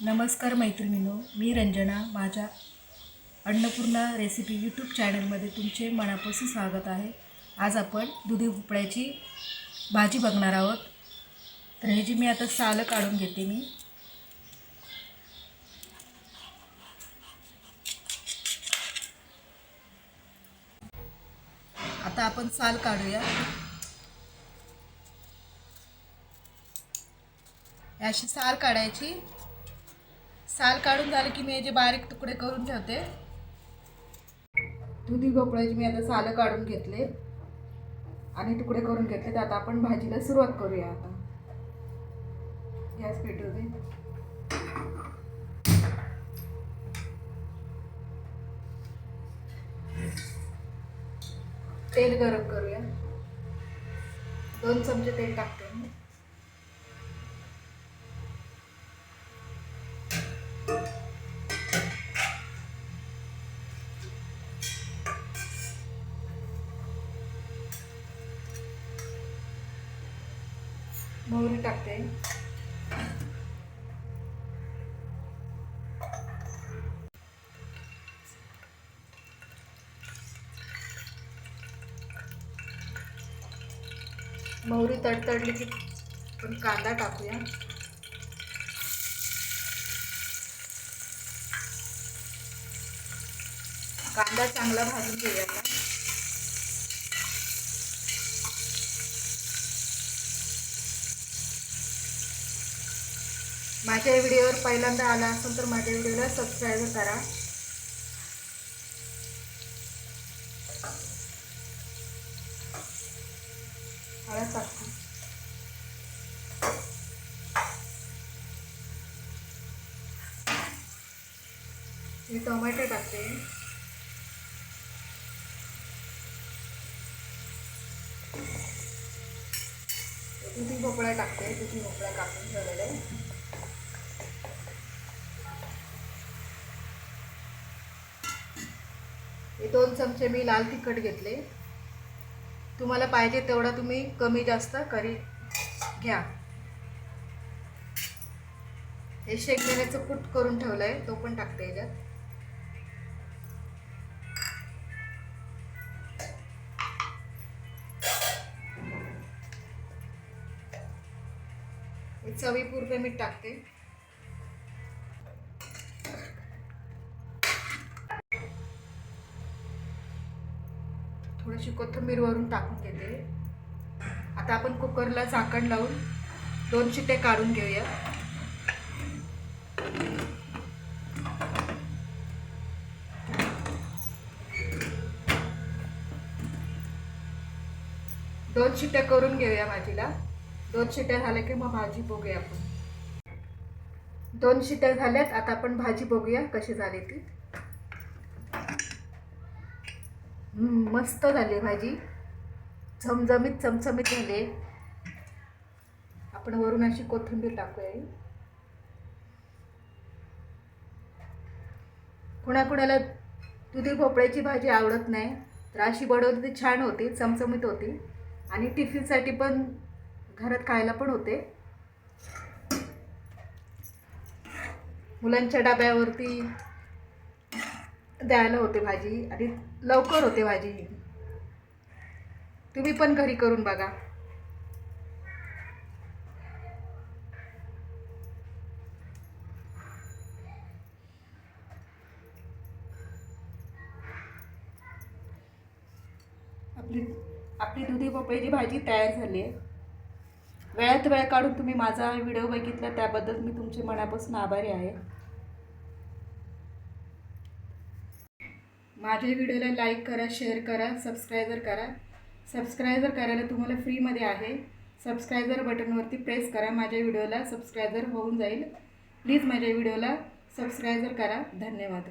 नमस्कार मैत्रिणीनो मी रंजना. माझ्या Annapurna recipe YouTube चॅनलमध्ये तुमचे मनापासून स्वागत आहे. आज आपण दुधी भोपळ्याची भाजी बघणार आहोत. तर ह्याची मी आता सालं काढून घेते मी. आता आपण साल काढूया. अशी साल काढायची. साल काढून झालं की मी याचे बारीक तुकडे करून ठेवते. दुधी भोपळ्याची मी आता सालं काढून घेतले. आणि तुकडे करून घेतले. तर आता आपण भाजीला सुरुवात करूया आता. गॅस पेटू दे तेल गरम करूया. दोन चमचे तेल टाकते. मोहरी टाकते. मोहरी तडतडली की आपण कांदा टाकूया. कांदा चांगला भाजून घेऊया माझ्या व्हिडिओवर पहिल्यांदा आला असेल तर माझ्या व्हिडिओला सबस्क्राईब करा. हळद मी टोमॅटो टाकते. दुधी भोपळा टाकते दुधी भोपळा कापून ठेवलेले हे दोन चमचे मी लाल तिखट घेतले. तुम्हाला पाहिजे तेवढा तुम्ही कमी जास्त करी घ्या. हे शेंगदाण्याचं कूट करून ठेवलं आहे तो पण टाकते याच्यात. हे चवीपुरते मीठ टाकते. थोडीशी कोथिंबीर वरून टाकून घेते. आता आपण कुकरला झाकण लावून दोन शिटे काढून घेऊया. दोन शिट्या करून घेऊया भाजीला. दोन शिट्या झाल्या की मग भाजी बघूया आपण. दोन शिट्या झाल्यात आता आपण भाजी बघूया कशी झाली ती. मस्त झाली भाजी. झमझमीत चमचमीत झाले. आपण वरून अशी कोथिंबीर टाकूया. कुणाकुणाला दुधी भोपळ्याची भाजी आवडत नाही तर अशी बडवली ती छान होती चमचमीत होती. आणि टिफिनसाठी पण घरात खायला पण होते. मुलांच्या डब्यावरती द्यायला होते भाजी आणि लवकर होते भाजी. तुम्ही पण घरी करून बघा. आपली आपली दुधी भोपळ्याची भाजी तयार झाली आहे. वेळात वेळ काढून तुम्ही माझा व्हिडिओ बघितला त्याबद्दल मी तुमचे मनापासून आभारी आहे. माझ्या व्हिडिओला लाईक करा शेअर करा सबस्क्रायबर करा. सबस्क्रायबर करायला तुम्हाला फ्रीमध्ये आहे. सबस्क्रायबर बटनवरती प्रेस करा माझ्या व्हिडिओला सबस्क्रायबर होऊन जाईल. प्लीज माझ्या व्हिडिओला सबस्क्रायबर करा. धन्यवाद.